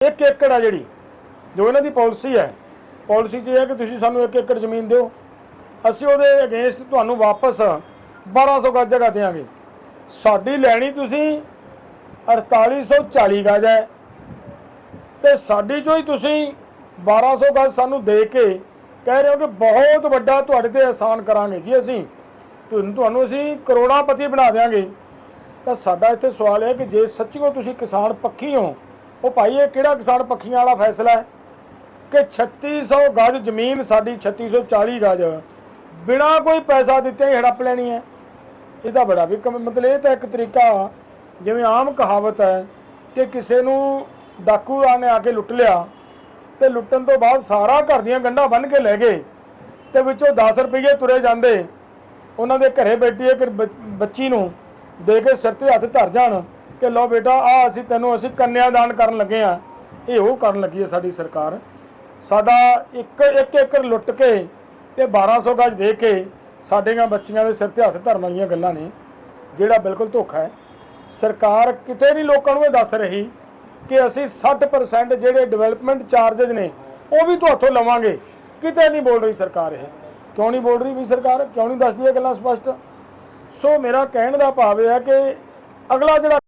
ਇੱਕ ਏਕੜ ਆ ਜਿਹੜੀ, ਜੋ ਇਹਨਾਂ ਦੀ ਪਾਲਿਸੀ ਹੈ। ਪਾਲਿਸੀ 'ਚ ਇਹ ਹੈ ਕਿ ਤੁਸੀਂ ਸਾਨੂੰ ਇੱਕ ਏਕੜ ਜ਼ਮੀਨ ਦਿਓ। ਅਸੀਂ ਉਹਦੇ ਅਗੇਂਸਟ ਤੁਹਾਨੂੰ ਵਾਪਸ 1200 ਗਜ ਜਗ੍ਹਾ ਦੇਵਾਂਗੇ ਸਾਡੀ ਲੈਣੀ ਤੁਸੀਂ 4840 ਗਜ ਹੈ। ਤੇ ਸਾਡੀ ਚੋਂ ਹੀ ਤੁਸੀਂ 1200 ਗਜ ਸਾਨੂੰ ਦੇ ਕੇ ਕਹਿ ਰਹੇ ਹੋ ਕਿ ਬਹੁਤ ਵੱਡਾ ਤੁਹਾਡੇ ਤੇ ਆਸਾਨ ਕਰਾਂਗੇ ਜੀ ਅਸੀਂ। ਤੁਹਾਨੂੰ ਅਸੀਂ ਕਰੋੜਾਂ ਪਤੀ ਬਣਾ ਦੇਵਾਂਗੇ ਤਾਂ ਸਾਡਾ ਇੱਥੇ ਸਵਾਲ ਹੈ ਕਿ ਜੇ ਸੱਚੀਓ ਤੁਸੀਂ ਕਿਸਾਨ ਪੱਖੀ ਹੋ ਉਹ ਭਾਈ, ਇਹ ਕਿਹੜਾ ਕਿਸਾਨ ਪੱਖੀਆਂ ਵਾਲਾ ਫੈਸਲਾ ਹੈ? ਕਿ 3600 ਗਜ ਜ਼ਮੀਨ ਸਾਡੀ 3640 ਗਜ। ਬਿਨਾ ਕੋਈ ਪੈਸਾ ਦਿੱਤੇ ਹੀ ਹੜੱਪ ਲੈਣੀ ਹੈ। ਇਹਦਾ ਬੜਾ ਵੀ ਕਮ- ਮਤਲਬ ਇਹ ਤਾਂ ਇੱਕ ਤਰੀਕਾ ਜਿਵੇਂ ਆਮ ਕਹਾਵਤ ਹੈ ਕਿ ਕਿਸੇ ਨੂੰ ਡਾਕੂ ਨੇ ਆ ਕੇ ਲੁੱਟ ਲਿਆ ਤੇ ਲੁੱਟਣ ਤੋਂ ਬਾਅਦ ਸਾਰਾ ਘਰ ਦੀਆਂ ਗੰਢਾਂ ਬੰਨ ਕੇ ਲੈ ਗਏ ਤੇ ਵਿੱਚੋਂ 10 ਰੁਪਏ ਤੁਰੇ ਜਾਂਦੇ। ਉਹਨਾਂ ਦੇ ਘਰੇ ਬੈਠੀ ਇੱਕ ਬੱਚੀ ਨੂੰ ਦੇ ਕੇ ਸਿਰ ਤੇ ਹੱਥ ਧਰ ਜਾਣ। ਕਿ ਲਓ ਬੇਟਾ ਆ ਅਸੀਂ ਤੈਨੂੰ ਅਸੀਂ ਕੰਨਿਆਦਾਨ ਕਰਨ ਲੱਗੇ ਆ ਇਹ ਉਹ ਕਰਨ ਲੱਗੀ ਹੈ ਸਾਡੀ ਸਰਕਾਰ। ਸਾਡਾ ਇੱਕ ਇੱਕ ਏਕੜ ਲੁੱਟ ਕੇ ਤੇ 1200 ਗਜ ਦੇ ਕੇ ਸਾਡੀਆਂ ਬੱਚੀਆਂ ਦੇ ਸਿਰ ਤੇ ਹੱਥ ਧਰਨ ਵਾਲੀਆਂ ਗੱਲਾਂ ਨੇ, ਜਿਹੜਾ ਬਿਲਕੁਲ ਧੋਖਾ ਹੈ। ਸਰਕਾਰ ਕਿਤੇ ਨਹੀਂ ਲੋਕਾਂ ਨੂੰ ਇਹ ਦੱਸ ਰਹੀ ਕਿ ਅਸੀਂ 60% ਜਿਹੜੇ ਡਿਵੈਲਪਮੈਂਟ ਚਾਰजेस ਨੇ, ਉਹ ਵੀ ਤੁਹਾਥੋਂ ਲਵਾਂਗੇ। ਕਿਤੇ ਨਹੀਂ ਬੋਲ ਰਹੀ ਸਰਕਾਰ ਇਹ। ਕਿਉਂ ਨਹੀਂ ਬੋਲ ਰਹੀ ਵੀ ਸਰਕਾਰ? ਕਿਉਂ ਨਹੀਂ ਦੱਸਦੀ ਇਹ ਗੱਲਾਂ ਸਪਸ਼ਟ? ਸੋ ਮੇਰਾ ਕਹਿਣ ਦਾ ਭਾਵ ਇਹ ਹੈ ਕਿ ਅਗਲਾ ਜਿਹੜਾ